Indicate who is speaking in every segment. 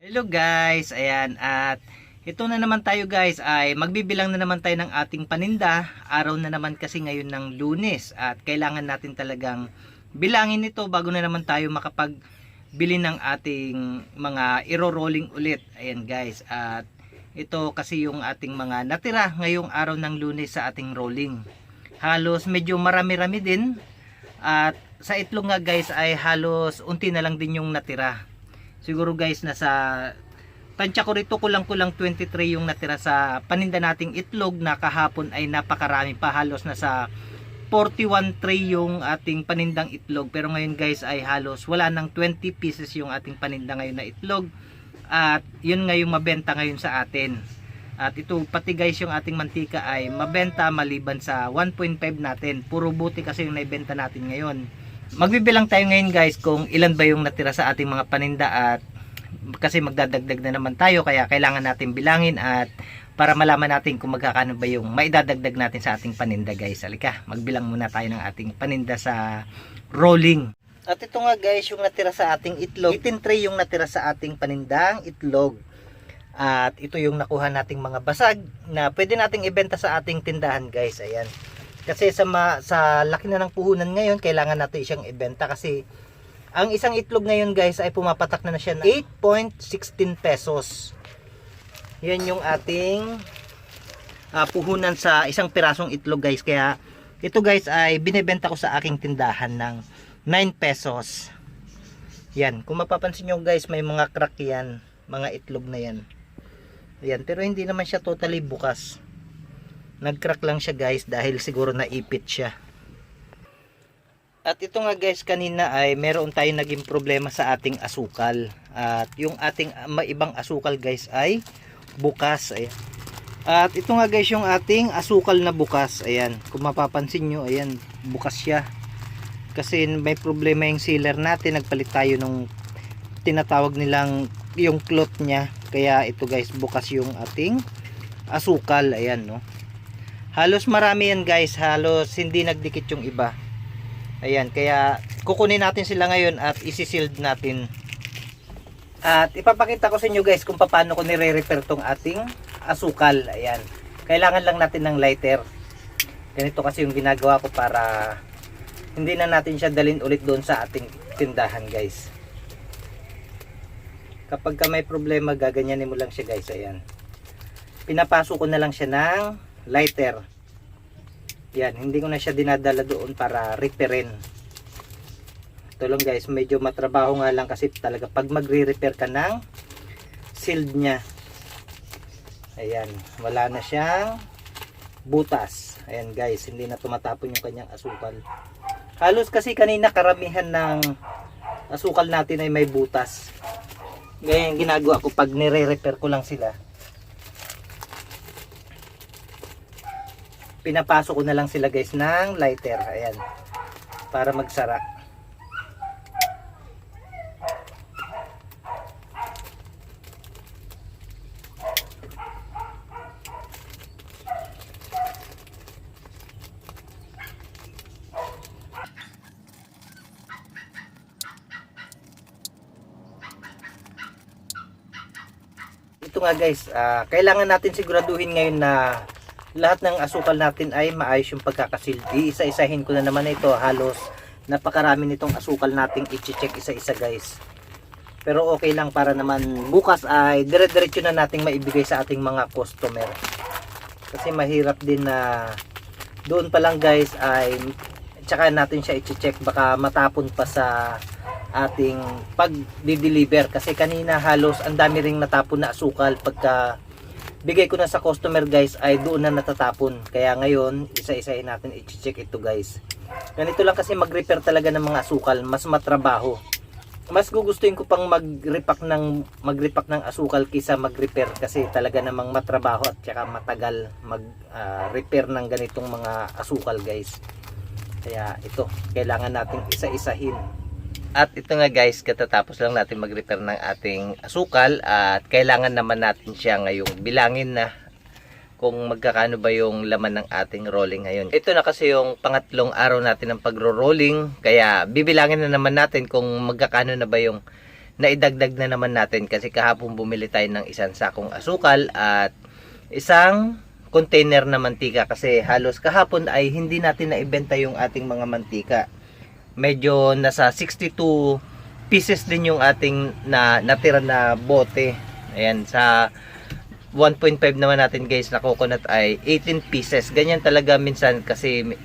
Speaker 1: Hello guys, ayan at ito na naman tayo guys ay magbibilang na naman tayo ng ating paninda. Araw na naman kasi ngayon ng lunes at kailangan natin talagang bilangin ito bago na naman tayo makapagbili ng ating mga iro-rolling ulit. Ayan guys at ito kasi yung ating mga natira ngayong araw ng lunes sa ating rolling. Halos medyo marami-rami din at sa itlog nga guys ay halos unti na lang din yung natira siguro guys nasa tansya ko rito kulang-kulang 23 yung natira sa paninda nating itlog na kahapon ay napakarami pa. Halos nasa 41 tray yung ating panindang itlog. Pero ngayon guys ay halos wala nang 20 pieces yung ating paninda ngayon na itlog. At yun nga mabenta ngayon sa atin. At ito pati guys yung ating mantika ay mabenta maliban sa 1.5 natin. Puro buti kasi yung naibenta natin ngayon magbibilang tayo ngayon guys kung ilan ba yung natira sa ating mga paninda at kasi magdadagdag na naman tayo kaya kailangan natin bilangin at para malaman natin kung magkakano ba yung maidadagdag natin sa ating paninda guys. Halika, magbilang muna tayo ng ating paninda sa rolling. At ito nga guys yung natira sa ating itlog. 18 tray yung natira sa ating panindang itlog. At ito yung nakuha nating mga basag na pwede nating ibenta sa ating tindahan guys. Ayan. Kasi sa ma, sa laki na ng puhunan ngayon, kailangan natin siyang ibenta kasi ang isang itlog ngayon guys ay pumapatak na na siya ng 8.16 pesos. Yan yung ating ah, puhunan sa isang pirasong itlog guys. Kaya ito guys ay binebenta ko sa aking tindahan ng 9 pesos. Yan, kung mapapansin nyo guys, may mga crack yan, mga itlog na yan. Yan, pero hindi naman siya totally bukas nagcrack lang siya guys dahil siguro naipit siya. At ito nga guys kanina ay meron tayong naging problema sa ating asukal. At yung ating ibang asukal guys ay bukas. Ayan. at ito nga guys yung ating asukal na bukas. Ayan. Kung mapapansin nyo ayan bukas siya. Kasi may problema yung sealer natin. Nagpalit tayo nung tinatawag nilang yung cloth niya. Kaya ito guys bukas yung ating asukal. Ayan no halos marami yan guys. Halos hindi nagdikit yung iba. Ayan kaya kukunin natin sila ngayon at isi-sealed natin. At ipapakita ko sa inyo guys kung paano ko nire-repair tong ating asukal. Ayan. Kailangan lang natin ng lighter. Ganito kasi yung ginagawa ko para hindi na natin siya dalhin ulit doon sa ating tindahan guys. Kapag ka may problema gaganyanin mo lang siya guys. Ayan. Pinapasok ko na lang siya ng lighter. Yan hindi ko na siya dinadala doon para repairin. Ito guys medyo matrabaho nga lang kasi talaga pag magre-repair ka ng sealed nya ayan wala na siyang butas. Ayan guys hindi na tumatapon yung kanyang asukal. Halos kasi kanina karamihan ng asukal natin ay may butas. Ganyan ginagawa ko pag nire-repair ko lang sila pinapasok ko na lang sila guys ng lighter. Ayan. Para magsara. Ito nga guys ah, kailangan natin siguraduhin ngayon na lahat ng asukal natin ay maayos yung pagkakasil. Iisa-isahin ko na naman ito. Halos napakarami nitong asukal nating i-check isa-isa guys. Pero okay lang para naman bukas ay dire-diretso na nating maibigay sa ating mga customer. Kasi mahirap din na doon pa lang guys ay tsaka natin siya i-check baka matapon pa sa ating pag-deliver kasi kanina halos ang dami ring natapon na asukal pagka bigay ko na sa customer guys ay doon na natatapon. Kaya ngayon isa-isahin natin i-check ito guys. Ganito lang kasi mag-repair talaga ng mga asukal mas matrabaho. Mas gugustuhin ko pang mag-repack ng mag-repack ng asukal kisa mag-repair kasi talaga namang matrabaho at saka matagal mag-repair ng ganitong mga asukal guys. Kaya ito kailangan nating isa-isahin at ito nga guys, katatapos lang natin mag-repair ng ating asukal at kailangan naman natin siya ngayong bilangin na kung magkakano ba yung laman ng ating rolling ngayon. Ito na kasi yung pangatlong araw natin ng pagro-rolling kaya bibilangin na naman natin kung magkakano na ba yung naidagdag na naman natin kasi kahapon bumili tayo ng isang sakong asukal at isang container na mantika kasi halos kahapon ay hindi natin naibenta yung ating mga mantika. Medyo nasa 62 pieces din yung ating na natira na bote. Ayan sa 1.5 naman natin guys na coconut ay 18 pieces. Ganyan talaga minsan kasi mi-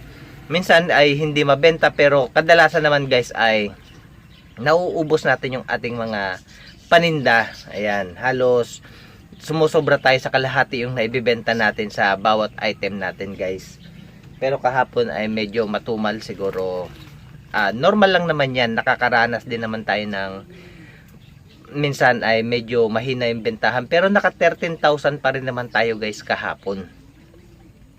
Speaker 1: minsan ay hindi mabenta pero kadalasan naman guys ay nauubos natin yung ating mga paninda. Ayan, halos sumusobra tayo sa kalahati yung naibibenta natin sa bawat item natin guys. Pero kahapon ay medyo matumal siguro. Ah, normal lang naman yan. Nakakaranas din naman tayo ng minsan ay medyo mahina yung bentahan. Pero naka 13,000 pa rin naman tayo guys kahapon.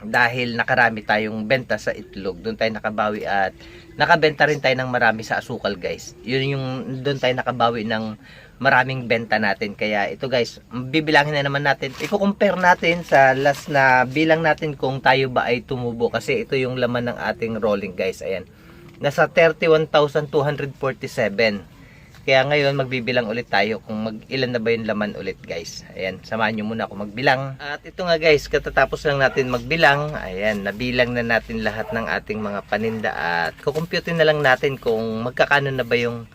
Speaker 1: Dahil nakarami tayong benta sa itlog. Doon tayo nakabawi at nakabenta rin tayo ng marami sa asukal guys. Yun yung doon tayo nakabawi ng maraming benta natin. Kaya ito guys, bibilangin na naman natin. Iko-compare natin sa last na bilang natin kung tayo ba ay tumubo. Kasi ito yung laman ng ating rolling guys. Ayan. Nasa 31,247. Kaya ngayon magbibilang ulit tayo kung mag ilan na ba yung laman ulit guys. Ayan, samahan nyo muna ako magbilang. At ito nga guys, katatapos lang natin magbilang. Ayan, nabilang na natin lahat ng ating mga paninda at kukumputin na lang natin kung magkakano na ba yung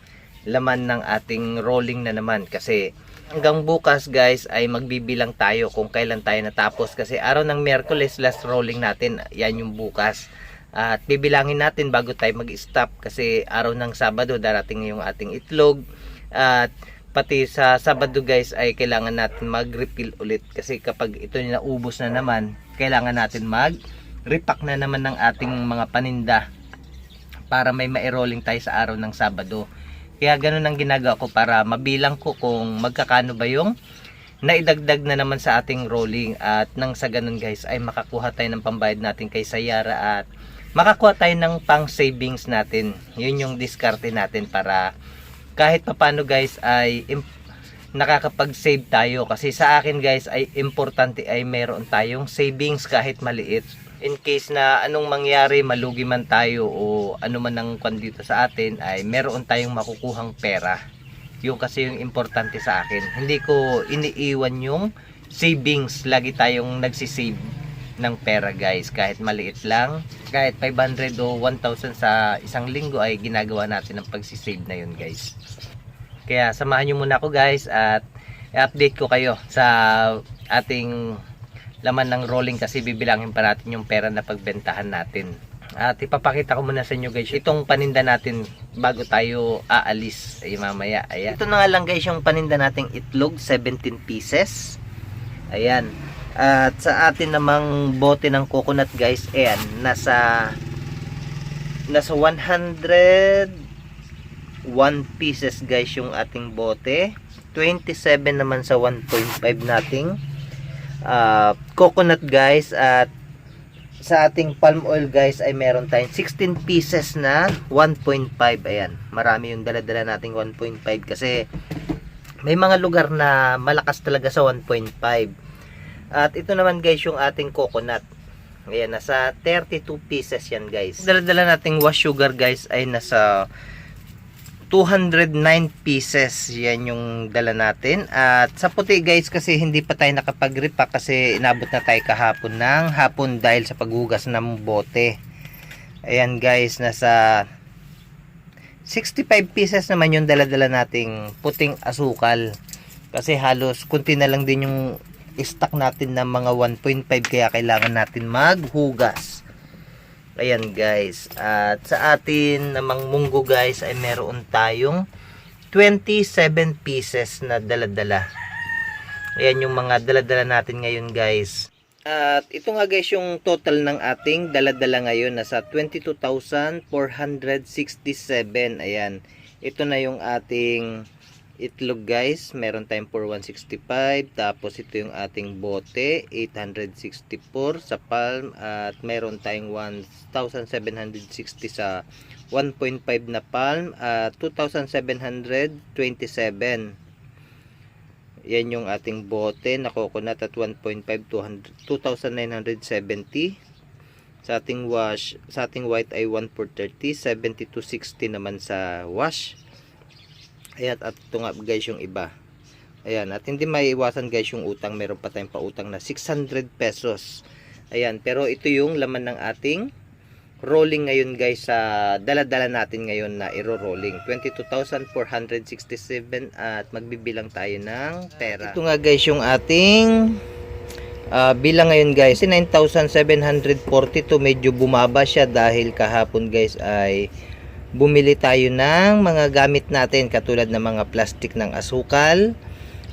Speaker 1: laman ng ating rolling na naman. Kasi hanggang bukas guys ay magbibilang tayo kung kailan tayo natapos. Kasi araw ng Merkules last rolling natin, yan yung bukas. At bibilangin natin bago tayo mag-stop kasi araw ng Sabado darating yung ating itlog. At pati sa Sabado guys ay kailangan natin mag-refill ulit kasi kapag ito na naubos na naman, kailangan natin mag-repack na naman ng ating mga paninda para may ma-rolling tayo sa araw ng Sabado. Kaya ganun ang ginagawa ko para mabilang ko kung magkakano ba yung naidagdag na naman sa ating rolling at nang sa ganun guys ay makakuha tayo ng pambayad natin kay Sayara at makakuha tayo ng pang savings natin. Yun yung diskarte natin para kahit papano guys ay nakakapag-save tayo. Kasi sa akin guys ay importante ay meron tayong savings kahit maliit. In case na anong mangyari malugi man tayo o ano man ang kwan dito sa atin ay meron tayong makukuhang pera yung kasi yung importante sa akin. Hindi ko iniiwan yung savings. Lagi tayong nagsisave ng pera guys. Kahit maliit lang. Kahit 500 o 1,000 sa isang linggo ay ginagawa natin ang pagsisave na yun guys. Kaya samahan nyo muna ako guys at i-update ko kayo sa ating laman ng rolling kasi bibilangin pa natin yung pera na pagbentahan natin at ipapakita ko muna sa inyo guys itong paninda natin bago tayo aalis ay mamaya ayan. ito na nga lang guys yung paninda nating itlog 17 pieces ayan at sa atin namang bote ng coconut guys, ayan, nasa nasa 101 pieces guys yung ating bote. 27 naman sa 1.5 nating ah, coconut guys at sa ating palm oil guys ay meron tayong 16 pieces na 1.5 ayan marami yung dala-dala nating 1.5 kasi may mga lugar na malakas talaga sa 1.5 at ito naman guys yung ating coconut. Ayan, nasa 32 pieces yan guys. Dala-dala nating wash sugar guys ay nasa 209 pieces. Yan yung dala natin. At sa puti guys kasi hindi pa tayo nakapag-repack kasi inabot na tayo kahapon ng hapon dahil sa paghugas ng bote. Ayan guys, nasa 65 pieces naman yung dala-dala nating puting asukal. Kasi halos kunti na lang din yung stock natin ng mga 1.5 kaya kailangan natin maghugas. Ayan guys. At sa atin namang munggo guys ay meron tayong 27 pieces na daladala. Ayan yung mga daladala natin ngayon guys. At ito nga guys yung total ng ating daladala ngayon nasa 22,467. Ayan. Ito na yung ating itlog guys, meron tayong 4165 tapos ito yung ating bote 864 sa palm. At meron tayong 1760 sa 1.5 na palm. At 2727 yan yung ating bote na coconut at 1.5 2970 sa ating wash sa ating white ay 1 for 30 7260 naman sa wash Ayan, at ito nga guys yung iba. Ayan, at hindi maiiwasan guys yung utang. Meron pa tayong pautang na 600 pesos. Ayan, pero ito yung laman ng ating rolling ngayon guys sa dala-dala natin ngayon na iro-rolling 22,467 at magbibilang tayo ng pera ito nga guys yung ating ah, bilang ngayon guys 9,742 medyo bumaba siya dahil kahapon guys ay bumili tayo ng mga gamit natin katulad ng mga plastic ng asukal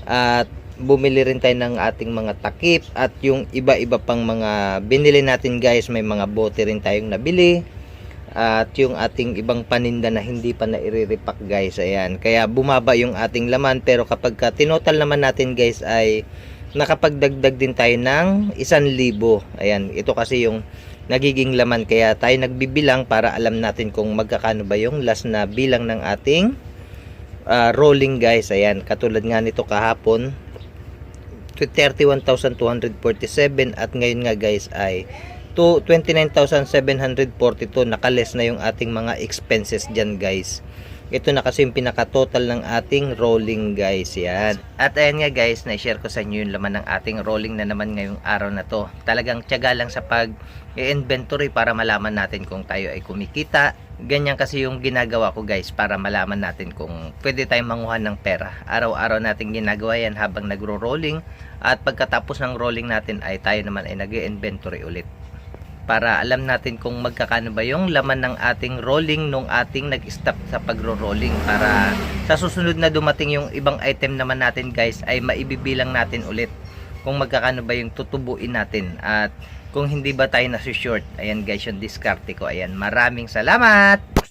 Speaker 1: at bumili rin tayo ng ating mga takip at yung iba-iba pang mga binili natin guys may mga bote rin tayong nabili at yung ating ibang paninda na hindi pa nairiripak guys ayan. Kaya bumaba yung ating laman pero kapag ka tinotal naman natin guys ay nakapagdagdag din tayo ng 1,000 ayan ito kasi yung nagiging laman. Kaya tayo nagbibilang para alam natin kung magkakano ba yung last na bilang ng ating ah, rolling guys. Ayan katulad nga nito kahapon to 31,247 at ngayon nga guys ay to 29,742 nakales na yung ating mga expenses dyan guys. Ito na kasi yung pinaka total ng ating rolling guys. Yan. At ayan nga guys na-share ko sa inyo yung laman ng ating rolling na naman ngayong araw na to. Talagang tiyaga lang sa pag i-inventory para malaman natin kung tayo ay kumikita. Ganyan kasi yung ginagawa ko guys para malaman natin kung pwede tayong manguha ng pera. Araw-araw natin ginagawa yan habang nagro-rolling. At pagkatapos ng rolling natin ay tayo naman ay nag inventory ulit para alam natin kung magkakano ba yung laman ng ating rolling nung ating nag-stop sa pagro-rolling para sa susunod na dumating yung ibang item naman natin guys ay maibibilang natin ulit kung magkakano ba yung tutubuin natin. At kung hindi ba tayo nasi-short ayan guys yung diskarte ko. Ayan maraming salamat